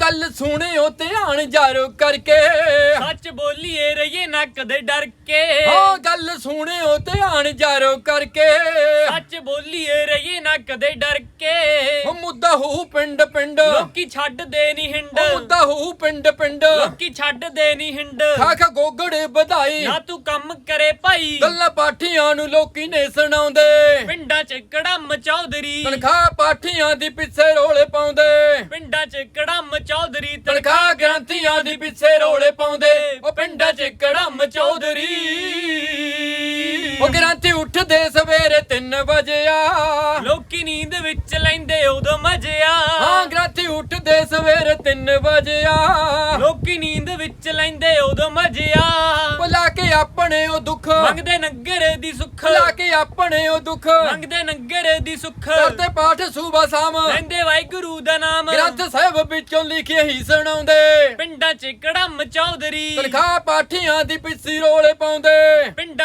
ਗੱਲ ਸੁਣਿਓ ਧਿਆਨ ਜਾਰੋ ਕਰਕੇ। ਸੱਚ ਬੋਲੀਏ ਰਹੀਏ ਨਾ ਕਦੇ ਡਰ ਕੇ। ਹਾਂ ਗੱਲ ਸੁਣਿਓ ਧਿਆਨ ਜਾਰੋ ਕਰਕੇ। ਸੱਚ ਬੋਲੀਏ ਰਹੀਏ ਨਾ ਕਦੇ ਡਰ ਕੇ। ਮੁੱਦਾ ਹੋਊ ਪਿੰਡ ਪਿੰਡ। ਲੋਕੀ ਛੱਡਦੇ ਨਹੀਂ ਹਿੰਡ। ਉਹ ਮੁੱਦਾ ਹੋਊ ਪਿੰਡ ਪਿੰਡ। ਲੋਕੀ ਛੱਡਦੇ ਨਹੀਂ ਹਿੰਡ। ਖਾ ਖਾ ਗੋਗੜੇ ਵਧਾਈ ਨਾ ਤੂੰ ਕੰਮ ਕਰੇ ਭਾਈ। ਗੱਲਾਂ ਪਾਠੀਆਂ ਨੂੰ ਲੋਕੀ ਨੇ ਸੁਣਾਉਂਦੇ। ਪਿੰਡਾਂ 'ਚ ਕੜਮ ਚੌਧਰੀ ਤਨਖਾਹ ਪਾਠੀਆਂ ਦੀ ਪਿੱਛੇ ਰੋਲੇ ਪਾਉਂਦੇ। ਪਿੰਡਾਂ 'ਚ ਕੜਮ ਚੌਧਰੀ ਤਨਖਾਹ ਗ੍ਰੰਥੀਆਂ ਦੀ ਪਿੱਛੇ ਰੋਲੇ ਪਾਉਂਦੇ। ਉਹ ਪਿੰਡਾਂ 'ਚ ਕੜਮ ਚੌਧਰੀ ਉਹ ਗ੍ਰੰਥੀ ਉੱਠਦੇ ਸਵੇਰੇ 3 ਵਜੇ ਆ। ਨੀਂਦ ਵਿੱਚ ਲੈਂਦੇ ਉਦੋਂ ਮਜ਼ਿਆ ਹਾਂ ਗ੍ਰੰਥੀ ਉੱਠਦੇ ਸਵੇਰੇ 3 ਵਜੇ ਆ। ਲੋਕੀ ਨੀਂਦ ਵਿੱਚ ਲੈਂਦੇ ਉਦੋਂ ਮਜ਼ਿਆ ਭੁਲਾ ਕੇ ਆਪਣੇ ਉਹ ਦੁੱਖ। ਮੰਗਦੇ ਨੰਗਰ ਦੀ ਸੁੱਖ। ਭੁਲਾ ਕੇ ਆਪਣੇ ਉਹ ਦੁੱਖ। ਮੰਗਦੇ ਨੰਗਰ ਦੀ ਸੁੱਖ। ਕਰਦੇ ਪਾਠ ਸੂਬਾ ਸਾਮ। ਲੈਂਦੇ ਵਾਹਿਗੁਰੂ ਦਾ ਨਾਮ। ਗ੍ਰੰਥ ਸਾਹਿਬ ਵਿੱਚੋਂ ਲਿਖੇ ਹੀ ਸੁਣਾਉਂਦੇ। ਪਿੰਡਾਂ 'ਚ ਕੜਮ ਚੌਧਰੀ। ਤਨਖਾਹ ਪਾਠੀਆਂ ਦੀ ਪਿੱਛੇ ਰੋਲੇ ਪਾਉਂਦੇ।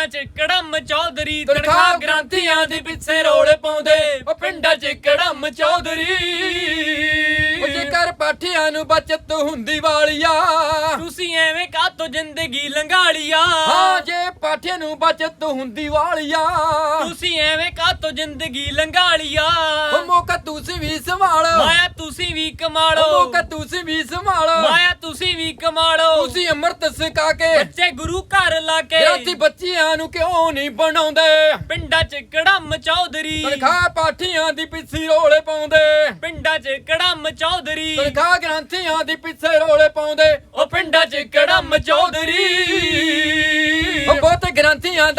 ਪਿੰਡਾਂ 'ਚ ਕੜਮ ਚੌਧਰੀ ਤਨਖਾਹ ਗ੍ਰੰਥੀਆਂ ਦੀ ਪਿੱਛੇ ਰੋਲੇ ਪਾਉਂਦੇ। ਉਹ ਪਿੰਡਾਂ 'ਚ ਕੜਮ ਚੌਧਰੀ। ਉਹ ਜੇਕਰ ਪਾਠੀਆਂ ਨੂੰ ਬਚਤ ਹੁੰਦੀ ਵਾਲੀਆ ਤੁਸੀਂ ਐਵੇਂ ਕਾਤੋਂ ਜ਼ਿੰਦਗੀ ਲੰਘਾਲੀਆ? ਹਾਂ ਜੇ ਪਾਠੀਆਂ ਨੂੰ ਬਚਤ ਹੁੰਦੀ ਵਾਲੀਆ ਤੁਸੀਂ ਐਵੇਂ ਕਾਤੋਂ ਜ਼ਿੰਦਗੀ ਲੰਘਾਲੀਆ? ਉਹ ਮੌਕਾ ਤੁਸੀਂ ਵੀ ਸੰਭਾਲ। ਮਾਇਆ ਤੁਸੀਂ ਵੀ ਕਮਾਲੋ। ਉਹ ਮੌਕਾ ਤੁਸੀਂ ਵੀ ਸੰਭਾਲ। ਮਾਇਆ ਤੁਸੀਂ ਵੀ ਕਮਾਲੋ। ਤੁਸੀਂ ਅੰਮ੍ਰਿਤ ਸਕਾ ਕੇ ਬੱਚੇ ਗੁਰੂ ਘਰ ਲਾ ਕੇ ਗ੍ਰੰਥੀ ਬੱਚਿਆਂ ਨੂੰ ਕਿਉਂ ਨਹੀਂ ਬਣਾਉਂਦੇ? ਪਿੰਡਾਂ 'ਚ ਕੜਮ ਚੌਧਰੀ। ਤਨਖਾਹ ਪਾਠੀਆਂ ਦੀ ਪਿੱਛੇ ਰੋਲੇ ਪਾਉਂਦੇ। ਪਿੰਡਾਂ 'ਚ ਕੜਮ ਚੌਧਰੀ। ਤਨਖਾਹ ਗ੍ਰੰਥੀਆਂ ਦੀ ਪਿੱਛੇ ਰੋਲੇ ਪਾਉਂਦੇ।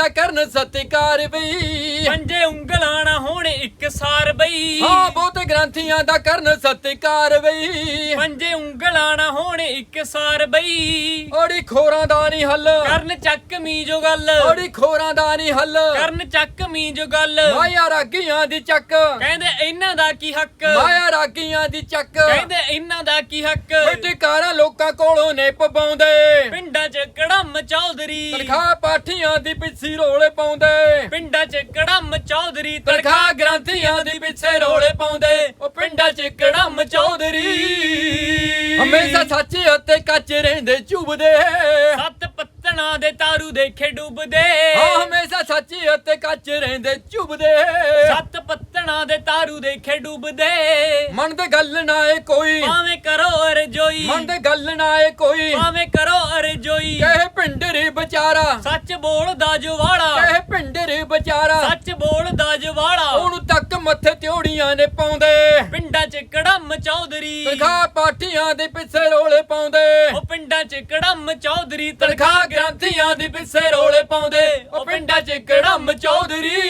ਦਾ ਕਰਨ ਸਤਿਕਾਰ ਬਈ। ਪੰਜੇ ਉਂਗਲਾਂ ਨਾ ਹੋਣ ਇੱਕ ਸਾਰ ਬਈ। ਹਾਂ ਬਹੁਤ ਗ੍ਰੰਥੀਆਂ ਦਾ ਕਰਨ ਸਤਿਕਾਰ ਬਈ। ਪੰਜੇ ਉਂਗਲਾਂ ਨਾ ਹੋਣ ਇੱਕ ਸਾਰ ਬਈ। ਓੜੀ ਖੋਰਾਂ ਦਾ ਨਹੀਂ ਹੱਲ। ਕਰਨ ਚੱਕਮੀ ਜੋ ਗੱਲ। ਓੜੀ ਖੋਰਾਂ ਦਾ ਨਹੀਂ ਹੱਲ। ਕਰਨ ਚੱਕਮੀ ਜੋ ਗੱਲ। ਮਾਇਆ ਰਾਗੀਆਂ ਦੀ ਚੱਕ। ਕਹਿੰਦੇ ਇਹਨਾਂ ਦਾ ਕੀ ਹੱਕ? ਮਾਇਆ ਰਾਗੀਆਂ ਦੀ ਚੱਕ। ਕਹਿੰਦੇ ਇਹਨਾਂ ਦਾ ਕੀ ਹੱਕ? ਟਿਕਾਰਾਂ ਲੋਕਾਂ ਕੋਲੋਂ ਨੇ ਪਵਾਉਂਦੇ ਚੌਧਰੀ। ਤਨਖਾਹ ਪਾਠੀਆਂ ਦੀ ਪਿੱਛੇ ਰੋਲੇ ਪਾਉਂਦੇ। ਪਿੰਡਾਂ 'ਚ ਕੜਮ ਚੌਧਰੀ ਤਨਖਾਹ ਗ੍ਰੰਥੀਆਂ ਦੀ ਪਿੱਛੇ ਰੋਲੇ ਪਾਉਂਦੇ। ਉਹ ਪਿੰਡਾਂ 'ਚ ਕੜਮ ਚੌਧਰੀ। ਹਮੇਸ਼ਾ ਸੱਚ ਅਤੇ ਕੱਚ ਰਹਿੰਦੇ ਚੁਬਦੇ ਸੱਤ ਪੱਤਣਾ ਦੇ ਤਾਰੂ ਦੇਖੇ ਡੁੱਬਦੇ। ਹਾਂ ਹਮੇਸ਼ਾ ਸੱਚ ਅਤੇ ਕੱਚ ਰਹਿੰਦੇ ਚੁਬਦੇ ਸੱਤ ਪੱਤਣਾ ਦੇ ਤਾਰੂ ਦੇਖੇ ਡੁੱਬਦੇ। ਮਨ ਦੇ ਗੱਲ ਨਾ ਏ ਕੋਈ। ਭਾਵੇਂ ਕਰੋ ਅਰਜੋਈ। ਮਨ ਦੇ ਗੱਲ ਨਾ ਏ ਕੋਈ। ਭਾਵੇਂ ਕਰੋ ਅਰਜੋਈ। ਕਹੇ ਪਿੰਡਰੇ ਵਿਚਾਰਾ। ਸੱਚ ਬੋਲਦਾ ਜਵਾਲਾ। ਕਹੇ ਪਿੰਡਰੇ ਵਿਚਾਰਾ। ਸੱਚ ਬੋਲਦਾ ਜਵਾਲਾ। ਉਹਨੂੰ ਤੱਕ ਮੱਥੇ ਤਿਉੜੀਆਂ ਨੇ ਪਾਉਂਦੇ। ਪਿੰਡਾਂ 'ਚ ਕੜਮ ਚੌਧਰੀ। ਤਨਖਾਹ ਪਾਠੀਆਂ ਦੇ ਪਿੱਛੇ ਰੋਲੇ ਪਾਉਂਦੇ। ਉਹ ਪਿੰਡਾਂ 'ਚ ਕੜਮ ਚੌਧਰੀ ਤਨਖਾਹ ਗ੍ਰੰਥੀਆਂ ਦੀ ਪਿੱਛੇ ਰੋਲੇ ਪਾਉਂਦੇ। ਉਹ ਪਿੰਡਾਂ 'ਚ ਕੜਮ ਚੌਧਰੀ।